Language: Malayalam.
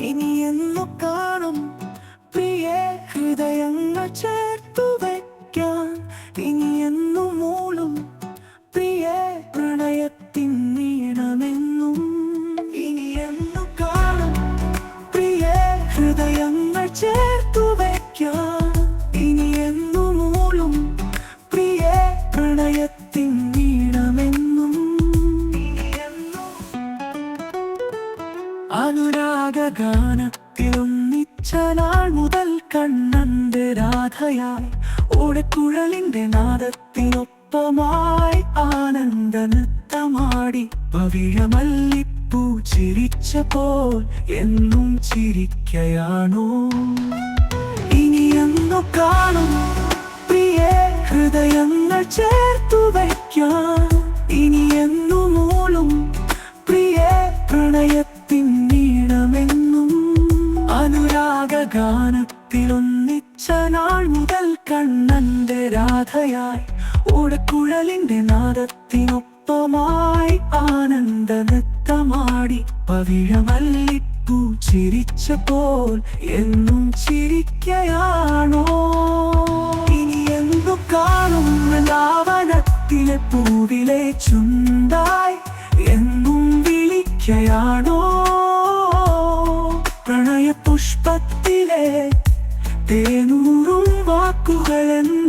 ഇനി എന്നു കാണും പ്രിയ ഹൃദയങ്ങൾ ചേർത്തു വയ്ക്കാൻ ഇനി എന്നു മൂളും. പ്രിയ പ്രണയത്തിൻ നീണമെന്നും. ഇനി എന്നു കാണും പ്രിയ ഹൃദയങ്ങൾ ചേർത്തു അനുരാഗാനത്തിലൊന്നിച്ച നാൾ മുതൽ കണ്ണന്റെ രാധയായി ഓടക്കുഴലിന്റെ നാദത്തിനൊപ്പമായി ആനന്ദ നൃത്തമാടി പവിഴമല്ലിപ്പൂ ചിരിച്ചപ്പോൾ എന്നും ചിരിക്കയാണോ? ഇനിയെന്നു കാണും പ്രിയേ ഹൃദയങ്ങൾ ചേർത്തു അനുരാഗാനത്തിലൊന്നിച്ച നാൾ മുതൽ കണ്ണന്റെ രാധയായി ഓടക്കുഴലിന്റെ നാദത്തിനൊപ്പമായി ആനന്ദ നൃത്തമാടി പവിഴമല്ലിപ്പൂ ചിരിച്ചപ്പോൾ എന്നും ചിരിക്കയാണോ? ഇനി എന്തു കാണും ലാവനത്തിലെ പൂവിലെ ചുണ്ടായി എന്നും വിളിക്കയാണോ? തേനൂറും വാക്കുകളെന്ന്